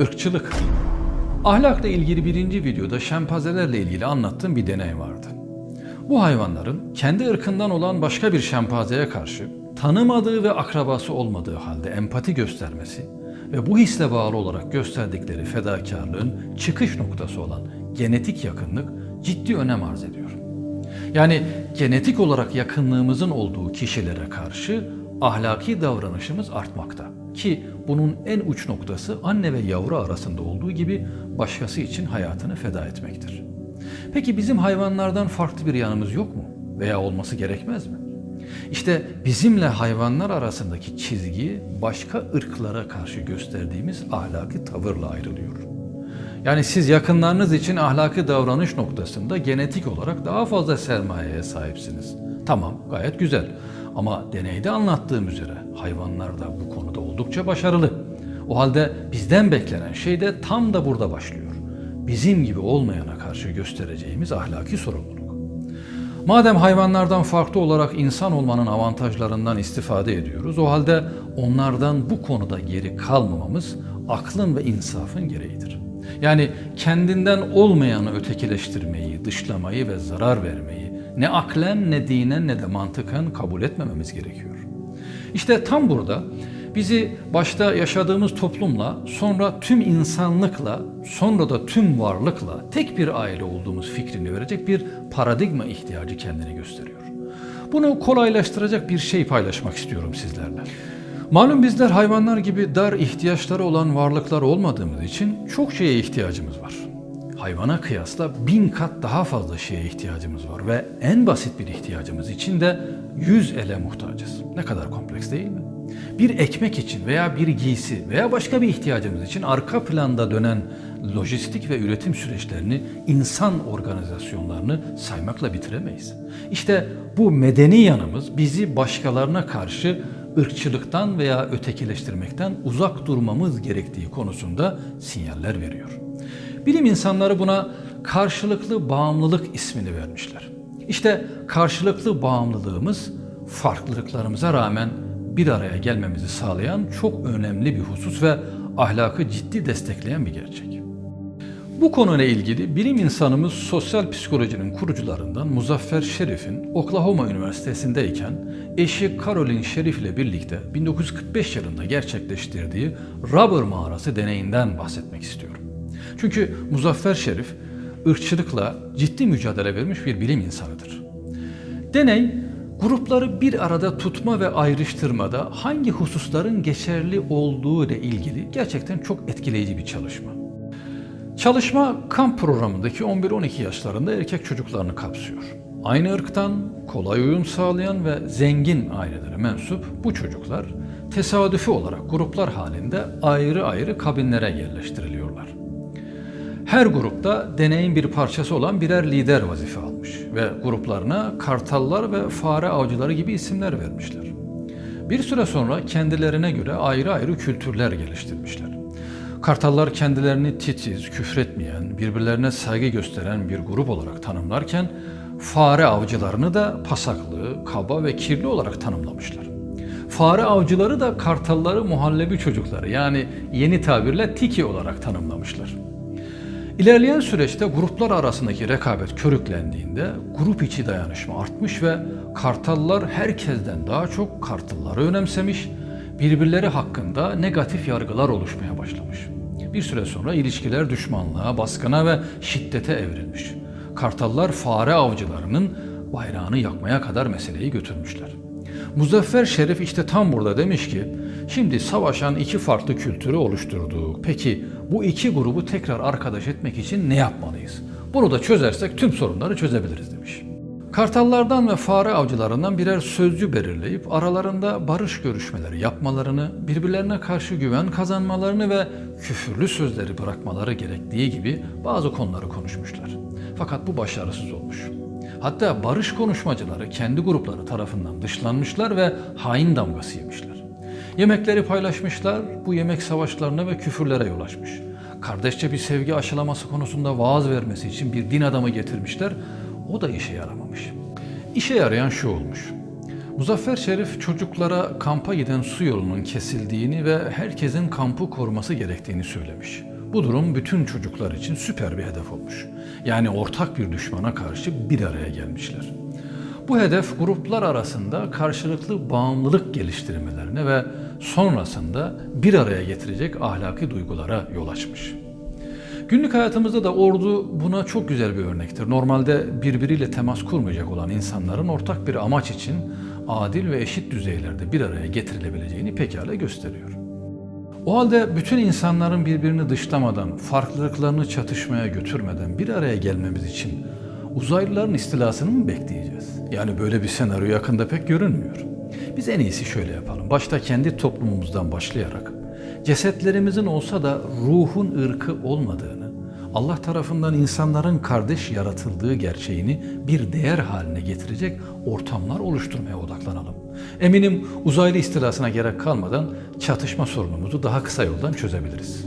Irkçılık. Ahlakla ilgili birinci videoda şempanzelerle ilgili anlattığım bir deney vardı. Bu hayvanların kendi ırkından olan başka bir şempanzeye karşı tanımadığı ve akrabası olmadığı halde empati göstermesi ve bu hisle bağlı olarak gösterdikleri fedakarlığın çıkış noktası olan genetik yakınlık ciddi önem arz ediyor. Yani genetik olarak yakınlığımızın olduğu kişilere karşı ahlaki davranışımız artmakta. Ki bunun en uç noktası anne ve yavru arasında olduğu gibi başkası için hayatını feda etmektir. Peki bizim hayvanlardan farklı bir yanımız yok mu? Veya olması gerekmez mi? İşte bizimle hayvanlar arasındaki çizgi başka ırklara karşı gösterdiğimiz ahlaki tavırla ayrılıyor. Yani siz yakınlarınız için ahlaki davranış noktasında genetik olarak daha fazla sermayeye sahipsiniz. Tamam, gayet güzel. Ama deneyde anlattığım üzere hayvanlar da bu konuda oldukça başarılı. O halde bizden beklenen şey de tam da burada başlıyor. Bizim gibi olmayana karşı göstereceğimiz ahlaki sorumluluk. Madem hayvanlardan farklı olarak insan olmanın avantajlarından istifade ediyoruz, o halde onlardan bu konuda geri kalmamamız aklın ve insafın gereğidir. Yani kendinden olmayanı ötekileştirmeyi, dışlamayı ve zarar vermeyi ne aklen ne dinen ne de mantıken kabul etmememiz gerekiyor. İşte tam burada bizi başta yaşadığımız toplumla, sonra tüm insanlıkla, sonra da tüm varlıkla tek bir aile olduğumuz fikrini verecek bir paradigma ihtiyacı kendini gösteriyor. Bunu kolaylaştıracak bir şey paylaşmak istiyorum sizlerle. Malum bizler hayvanlar gibi dar ihtiyaçları olan varlıklar olmadığımız için çok şeye ihtiyacımız var. Hayvana kıyasla bin kat daha fazla şeye ihtiyacımız var ve en basit bir ihtiyacımız için de yüz ele muhtacız. Ne kadar kompleks değil mi? Bir ekmek için veya bir giysi veya başka bir ihtiyacımız için arka planda dönen lojistik ve üretim süreçlerini, insan organizasyonlarını saymakla bitiremeyiz. İşte bu medeni yanımız bizi başkalarına karşı ırkçılıktan veya ötekileştirmekten uzak durmamız gerektiği konusunda sinyaller veriyor. Bilim insanları buna karşılıklı bağımlılık ismini vermişler. İşte karşılıklı bağımlılığımız farklılıklarımıza rağmen bir araya gelmemizi sağlayan çok önemli bir husus ve ahlakı ciddi destekleyen bir gerçek. Bu konuyla ilgili bilim insanımız sosyal psikolojinin kurucularından Muzaffer Şerif'in Oklahoma Üniversitesi'ndeyken eşi Caroline Şerif ile birlikte 1945 yılında gerçekleştirdiği Rubber Mağarası deneyinden bahsetmek istiyorum. Çünkü Muzaffer Şerif ırkçılıkla ciddi mücadele vermiş bir bilim insanıdır. Deney grupları bir arada tutma ve ayrıştırmada hangi hususların geçerli olduğu ile ilgili gerçekten çok etkileyici bir çalışma. Çalışma kamp programındaki 11-12 yaşlarında erkek çocuklarını kapsıyor. Aynı ırktan kolay uyum sağlayan ve zengin ailelere mensup bu çocuklar tesadüfi olarak gruplar halinde ayrı ayrı kabinlere yerleştiriliyorlar. Her grupta deneyin bir parçası olan birer lider vazife almış ve gruplarına kartallar ve fare avcıları gibi isimler vermişler. Bir süre sonra kendilerine göre ayrı ayrı kültürler geliştirmişler. Kartallar kendilerini titiz, küfretmeyen, birbirlerine saygı gösteren bir grup olarak tanımlarken fare avcılarını da pasaklı, kaba ve kirli olarak tanımlamışlar. Fare avcıları da kartalları muhallebi çocukları yani yeni tabirle tiki olarak tanımlamışlar. İlerleyen süreçte gruplar arasındaki rekabet körüklendiğinde grup içi dayanışma artmış ve kartallar herkesten daha çok kartalları önemsemiş, birbirleri hakkında negatif yargılar oluşmaya başlamış. Bir süre sonra ilişkiler düşmanlığa, baskına ve şiddete evrilmiş. Kartallar fare avcılarının bayrağını yakmaya kadar meseleyi götürmüşler. Muzaffer Şerif işte tam burada demiş ki, şimdi savaşan iki farklı kültürü oluşturduk. Peki bu iki grubu tekrar arkadaş etmek için ne yapmalıyız? Bunu da çözersek tüm sorunları çözebiliriz demiş. Kartallardan ve fare avcılarından birer sözcü belirleyip aralarında barış görüşmeleri yapmalarını, birbirlerine karşı güven kazanmalarını ve küfürlü sözleri bırakmaları gerektiği gibi bazı konuları konuşmuşlar. Fakat bu başarısız olmuş. Hatta barış konuşmacıları kendi grupları tarafından dışlanmışlar ve hain damgası yemişler. Yemekleri paylaşmışlar, bu yemek savaşlarına ve küfürlere yol açmış. Kardeşçe bir sevgi aşılaması konusunda vaaz vermesi için bir din adamı getirmişler, o da işe yaramamış. İşe yarayan şu olmuş. Muzaffer Şerif çocuklara kampa giden su yolunun kesildiğini ve herkesin kampı koruması gerektiğini söylemiş. bu durum bütün çocuklar için süper bir hedef olmuş. Yani ortak bir düşmana karşı bir araya gelmişler. Bu hedef gruplar arasında karşılıklı bağımlılık geliştirmelerine ve sonrasında bir araya getirecek ahlaki duygulara yol açmış. Günlük hayatımızda da ordu buna çok güzel bir örnektir. Normalde birbiriyle temas kurmayacak olan insanların ortak bir amaç için adil ve eşit düzeylerde bir araya getirilebileceğini pekala gösteriyor. O halde bütün insanların birbirini dışlamadan, farklılıklarını çatışmaya götürmeden bir araya gelmemiz için uzaylıların istilasını mı bekleyeceğiz? Yani böyle bir senaryo yakında pek görünmüyor. Biz en iyisi şöyle yapalım. Başta kendi toplumumuzdan başlayarak cesetlerimizin olsa da ruhun ırkı olmadığını, Allah tarafından insanların kardeş yaratıldığı gerçeğini bir değer haline getirecek ortamlar oluşturmaya odaklanalım. Eminim uzaylı istilasına gerek kalmadan çatışma sorunumuzu daha kısa yoldan çözebiliriz.